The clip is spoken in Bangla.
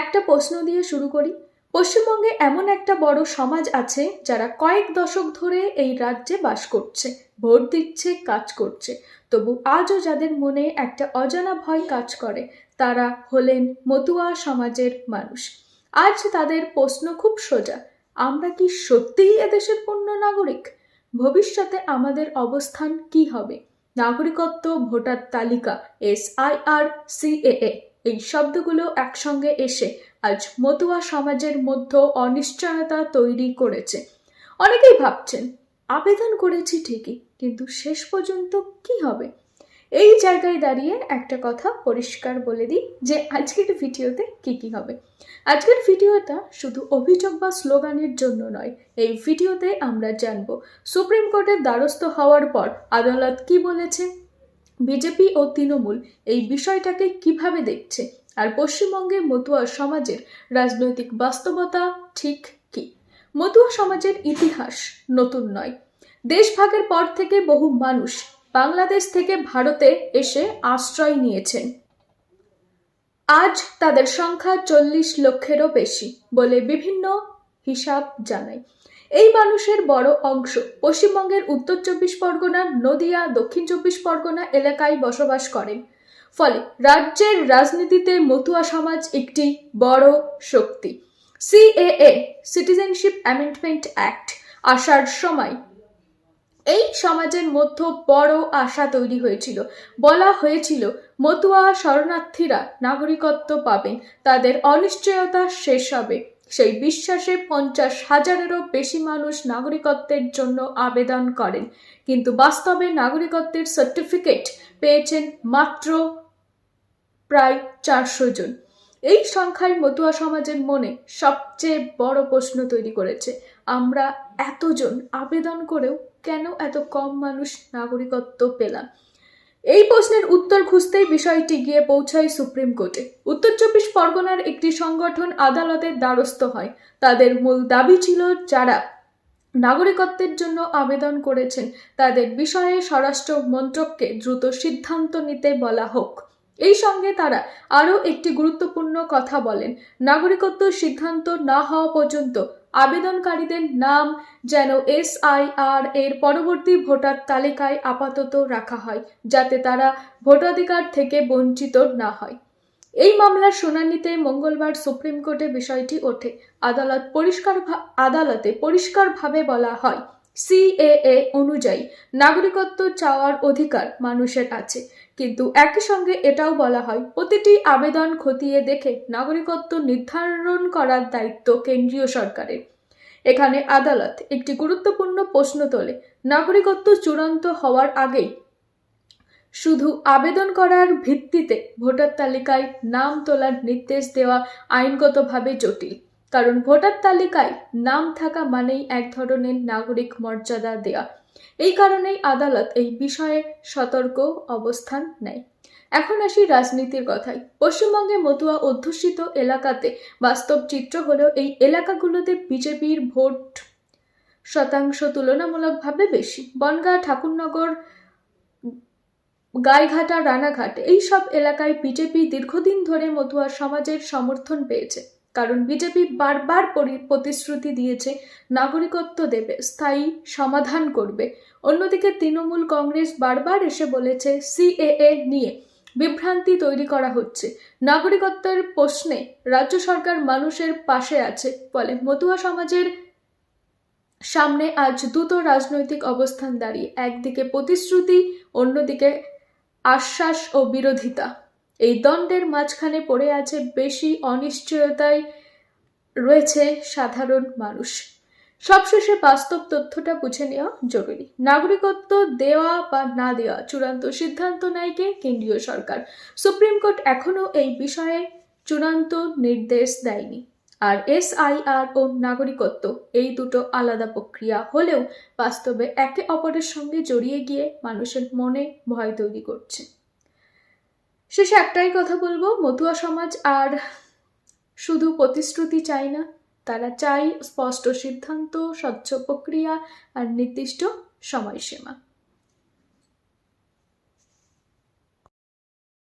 একটা প্রশ্ন দিয়ে শুরু করি। পশ্চিমবঙ্গে এমন একটা বড় সমাজ আছে যারা কয়েক দশক ধরে এই রাজ্যে বাস করছে, ভোট দিচ্ছে, কাজ করছে। তবু আজও যাদের মনে একটা অজানা ভয় কাজ করে, তারা হলেন মতুয়া সমাজের মানুষ। আজ তাদের প্রশ্ন খুব সোজা, আমরা কি সত্যিই এদেশের পূর্ণ নাগরিক? ভবিষ্যতে আমাদের অবস্থান কি হবে? নাগরিকত্ব ভোটার তালিকা এস আই আর সিএএ। এই শব্দগুলো একসঙ্গে এসে আজ মতুয়া সমাজের মধ্যে অনিশ্চয়তা তৈরি করেছে। অনেকেই ভাবছেন, আবেদন করেছি ঠিকই, কিন্তু শেষ পর্যন্ত কি হবে? এই জায়গায় দাঁড়িয়ে একটা কথা পরিষ্কার বলে দিই যে আজকের ভিডিওতে কি কি হবে। আজকের ভিডিওটা শুধু অভিযোগ বা স্লোগানের জন্য নয়, এই ভিডিওতে আমরা জানব, সুপ্রিম কোর্টের দ্বারস্থ হওয়ার পর আদালত কি বলেছে বিজেপি ও তৃণমূল এই বিষয়টাকে কীভাবে দেখছে? আর পশ্চিমবঙ্গে মতুয়া সমাজের রাজনৈতিক বাস্তবতা ঠিক কি? মতুয়া সমাজের ইতিহাস নতুন নয়। দেশভাগের পর থেকে বহু মানুষ বাংলাদেশ থেকে ভারতে এসে আশ্রয় নিয়েছেন। আজ তাদের সংখ্যা চল্লিশ লক্ষেরও বেশি বলে বিভিন্ন হিসাব জানায়। এই মানুষের বড় অংশ পশ্চিমবঙ্গের উত্তর চব্বিশ পরগনা, নদিয়া, দক্ষিণ চব্বিশ পরগনা এলাকায় বসবাস করেন। ফলে রাজ্যের রাজনীতিতে মতুয়া সমাজ একটি বড় শক্তি। সিএএ, সিটিজেনশিপ অ্যামেন্ডমেন্ট অ্যাক্ট, আসার সময় এই সমাজের মধ্যে বড় আশা তৈরি হয়েছিল। বলা হয়েছিল, মতুয়া শরণার্থীরা নাগরিকত্ব পাবেন, তাদের অনিশ্চয়তা শেষ হবে। সেই বিশ্বাসে পঞ্চাশ হাজারেরও বেশি মানুষ নাগরিকত্বের জন্য আবেদন করেন। কিন্তু বাস্তবে নাগরিকত্বের সার্টিফিকেট পেয়েছেন মাত্র প্রায় চারশো জন। এই সংখ্যায় মতুয়া সমাজের মনে সবচেয়ে বড় প্রশ্ন তৈরি করেছে, আমরা এতজন আবেদন করেও কেন এত কম মানুষ নাগরিকত্ব পেলাম? এই প্রশ্নের উত্তর খুঁজতেই বিষয়টি গিয়ে পৌঁছায় সুপ্রিম কোর্টে। উত্তর চব্বিশ পরগনার একটি সংগঠন আদালতের দ্বারস্থ হয়। তাদের মূল দাবি ছিল, যারা নাগরিকত্বের জন্য আবেদন করেছেন, তাদের বিষয়ে স্বরাষ্ট্র মন্ত্রককে দ্রুত সিদ্ধান্ত নিতে বলা হোক। এই সঙ্গে তারা আরও একটি গুরুত্বপূর্ণ কথা বলেন, নাগরিকত্ব সিদ্ধান্ত না হওয়া পর্যন্ত আবেদনকারীদের নাম যেন এসআইআর এর পরবর্তী ভোটার তালিকায় আপাতত রাখা হয়, যাতে তারা ভোটাধিকার থেকে বঞ্চিত না হয়। এই মামলার শুনানিতে মঙ্গলবার সুপ্রিম কোর্টে বিষয়টি ওঠে। আদালত পরিষ্কার আদালতে পরিষ্কারভাবে বলা হয় সিএএ অনুযায়ী নাগরিকত্ব চাওয়ার অধিকার মানুষের আছে। কিন্তু একই সঙ্গে এটাও বলা হয়, প্রতিটি আবেদন খতিয়ে দেখে নাগরিকত্ব নির্ধারণ করার দায়িত্ব কেন্দ্রীয় সরকারের। এখানে আদালত একটি গুরুত্বপূর্ণ প্রশ্ন তোলে, নাগরিকত্ব চূড়ান্ত হওয়ার আগেই শুধু আবেদন করার ভিত্তিতে ভোটার তালিকায় নাম তোলার নির্দেশ দেওয়া আইনগতভাবে জটিল। কারণ ভোটার তালিকায় নাম থাকা মানেই এক ধরনের নাগরিক মর্যাদা দেয়া। এই কারণেই আদালত এই বিষয়ে সতর্ক অবস্থান নেয়। এখন আসি রাজনীতির কথায়। পশ্চিমবঙ্গে মতুয়া অধ্যুষিত এলাকাতে বাস্তব চিত্র হলেও এই এলাকাগুলোতে বিজেপির ভোট শতাংশ তুলনামূলকভাবে বেশি। বনগাঁ, ঠাকুরনগর, গাইঘাটা, রানাঘাট এই সব এলাকায় বিজেপি দীর্ঘদিন ধরে মতুয়া সমাজের সমর্থন পেয়েছে। কারণ বিজেপি বারবার প্রতিশ্রুতি দিয়েছে নাগরিকত্ব দেবে, স্থায়ী সমাধান করবে। অন্যদিকে তৃণমূল কংগ্রেস বারবার এসে বলেছে সিএএ নিয়ে বিভ্রান্তি তৈরি করা হচ্ছে। নাগরিকত্বের প্রশ্নে রাজ্য সরকার মানুষের পাশে আছে ফলে মতুয়া সমাজের সামনে আজ দুটো রাজনৈতিক অবস্থান দাঁড়িয়ে, একদিকে প্রতিশ্রুতি, অন্যদিকে আশ্বাস ও বিরোধিতা। এই দ্বন্দ্বের মাঝখানে পড়ে আছে বেশি অনিশ্চয়তায় রয়েছে সাধারণ মানুষ। সবশেষে বাস্তব তথ্যটা বুঝে নেওয়া জরুরি। নাগরিকত্ব দেওয়া বা না দেওয়া চূড়ান্ত সিদ্ধান্ত নেয় কে? কেন্দ্রীয় সরকার। সুপ্রিম কোর্ট এখনও এই বিষয়ে চূড়ান্ত নির্দেশ দেয়নি। আর এসআইআর ও নাগরিকত্ব এই দুটো আলাদা প্রক্রিয়া হলেও বাস্তবে একে অপরের সঙ্গে জড়িয়ে গিয়ে মানুষের মনে ভয় তৈরি করছে। শেষে একটাই কথা বলব মতুয়া সমাজ আর শুধু প্রতিশ্রুতি চায় না, তারা চাই স্পষ্ট সিদ্ধান্ত, স্বচ্ছ প্রক্রিয়া আর নির্দিষ্ট সময়সীমা।